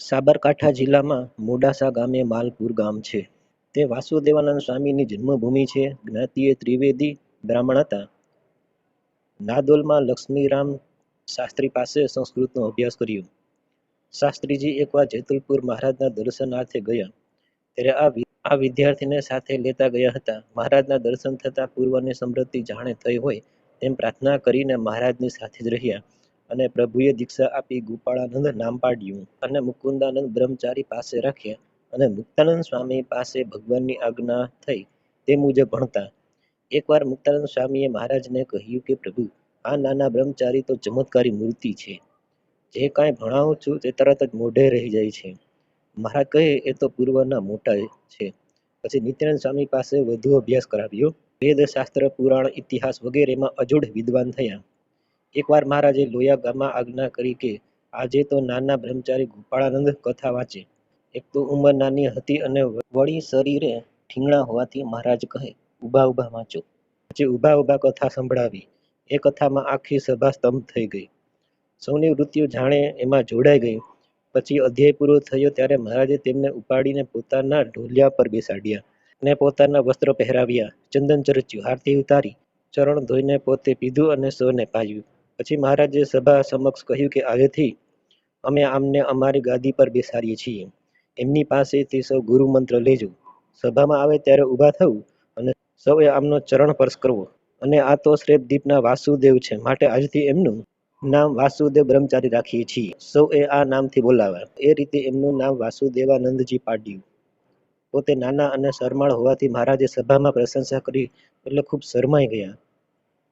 સાબરકાંઠા જિલ્લામાં મોડાસા ગામે માલપુર ગામ છે. તે વાસુદેવાનંદ સ્વામીની જન્મભૂમિ છે. જ્ઞાતિએ ત્રિવેદી બ્રાહ્મણ હતા. નાદોલમાં લક્ષ્મીરામ શાસ્ત્રી પાસે સંસ્કૃતનો અભ્યાસ કર્યો. શાસ્ત્રીજી એકવાર જેતલપુર મહારાજના દર્શનાર્થે ગયા. ત્યારે આ આ વિદ્યાર્થીને સાથે લેતા ગયા હતા. મહારાજના દર્શન થતા પૂર્વની સમૃદ્ધિ જાણે થઈ હોય તેમ પ્રાર્થના કરીને મહારાજની સાથે જ રહ્યા. અને પ્રભુએ દીક્ષા આપી ગોપાળાનંદ નામ પાડ્યું અને મુકુંદાનંદ બ્રહ્મચારી પાસે રાખ્યા અને મુક્તાનંદ સ્વામી પાસે ભગવાનની આજ્ઞા થઈ તે મુજબ ભણતા. એકવાર મુક્તાનંદ સ્વામીએ મહારાજને કહ્યું કે, પ્રભુ, આ નાના બ્રહ્મચારી તો ચમત્કારી મૂર્તિ છે. જે કાંઈ ભણાવું છું તે તરત જ મોઢે રહી જાય છે. મહારાજ કહે એ તો પૂર્વના મોટા છે. પછી નિત્યાનંદ સ્વામી પાસે વધુ અભ્યાસ કરાવ્યો. વેદ શાસ્ત્ર પુરાણ, ઇતિહાસ વગેરેમાં અજોડ વિદ્વાન થયા. એકવાર મહારાજે લોયા ગામમાં આજ્ઞા કરી કે, આજે તો નાના બ્રહ્મચારી ગોપાળાનંદ કથા વાંચે. એક તો ઉંમર નાની હતી અને વળી શરીરે ઠીંગણા હોવાથી મહારાજ કહે, ઊભા ઊભા વાંચો. પછી ઊભા ઊભા કથા સંભળાવી. એ કથામાં આખી સભા સ્તંભ થઈ ગઈ. સૌની વૃત્તિઓ જાણે એમાં જોડાઈ ગઈ. પછી અધ્યાય પૂરો થયો ત્યારે મહારાજે તેમને ઉપાડીને પોતાના ઢોલિયા પર બેસાડ્યા અને પોતાના વસ્ત્ર પહેરાવ્યા. ચંદન ચરચ્યું. આરતી ઉતારી. ચરણ ધોઈને પોતે પીધું અને સૌને પાયું પછી મહારાજે સભા સમક્ષ કહ્યું કે આજથી અમે આમને અમારી ગાદી પર બેસાડીએ છીએ. એમની પાસેથી સૌ ગુરુ મંત્ર લેજો. સભામાં આવે ત્યારે ઊભા થવું અને સૌએ આમનો ચરણ સ્પર્શ કરવો. અને આ તો શ્રેપદીપના વાસુદેવ છે. માટે આજથી એમનું નામ વાસુદેવ બ્રહ્મચારી રાખીએ છીએ. સૌએ આ નામથી બોલાવ્યા એ રીતે એમનું નામ વાસુદેવાનંદજી પાડ્યું. પોતે નાના અને શરમાળ હોવાથી મહારાજે સભામાં પ્રશંસા કરી એટલે ખૂબ શરમાઈ ગયા.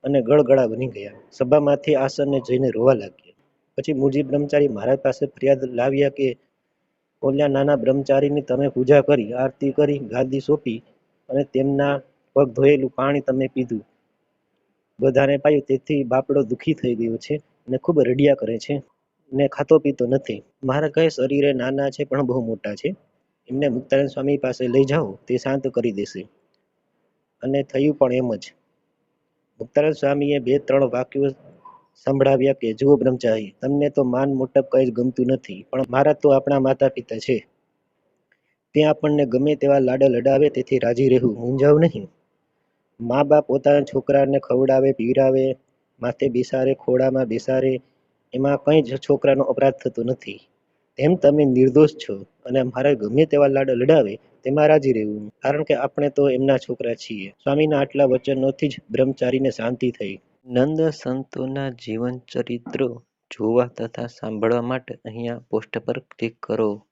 અને ગળગળા બની ગયા. સભામાંથી આસનને જઈને રોવા લાગ્યા. પછી મુરજી બ્રહ્મચારી મહારાજ પાસે ફરિયાદ લાવ્યા કે ઓલ્યા નાના બ્રહ્મચારીની તમે પૂજા કરી, આરતી કરી, ગાદી સોંપી અને તેમના પગ ધોયેલું પાણી તમે પીધું. બધાને પાયું, તેથી બાપડો દુઃખી થઈ ગયો છે અને ખૂબ રડિયા કરે છે ને ખાતો પીતો નથી. મારા કહે, શરીરે નાના છે, પણ બહુ મોટા છે. એમને મુક્તાનંદ સ્વામી પાસે લઈ જાઓ, તે શાંત કરી દેશે. અને થયું પણ એમ જ. મુક્તાનંદ સ્વામીએ બે ત્રણ વાક્યો સંભળાવ્યા કે, જુઓ બ્રહ્મચારી, તમને તો માન મોટપ કંઈ જ ગમતું નથી, પણ મારા તો આપણા માતા પિતા છે. તે આપણને ગમે તેવા લાડા લડાવે, તેથી રાજી રહેવું, મૂંઝાવ નહીં. મા બાપ પોતાના છોકરાને ખવડાવે, પીવડાવે, માથે બેસારે ખોળામાં બેસારે એમાં કંઈ જ છોકરાનો અપરાધ થતો નથી. તેમ તમે નિર્દોષ છો અને મારે ગમે તેવા લાડા લડાવે તેમાં રાજી રહેવું કારણ કે આપણે તો એમના છોકરા છીએ. સ્વામીના આટલા વચનોથી જ બ્રહ્મચારીને શાંતિ થઈ. નંદ સંતોના જીવન ચરિત્રો જોવા તથા સાંભળવા માટે અહીંયા પોસ્ટ પર ક્લિક કરો.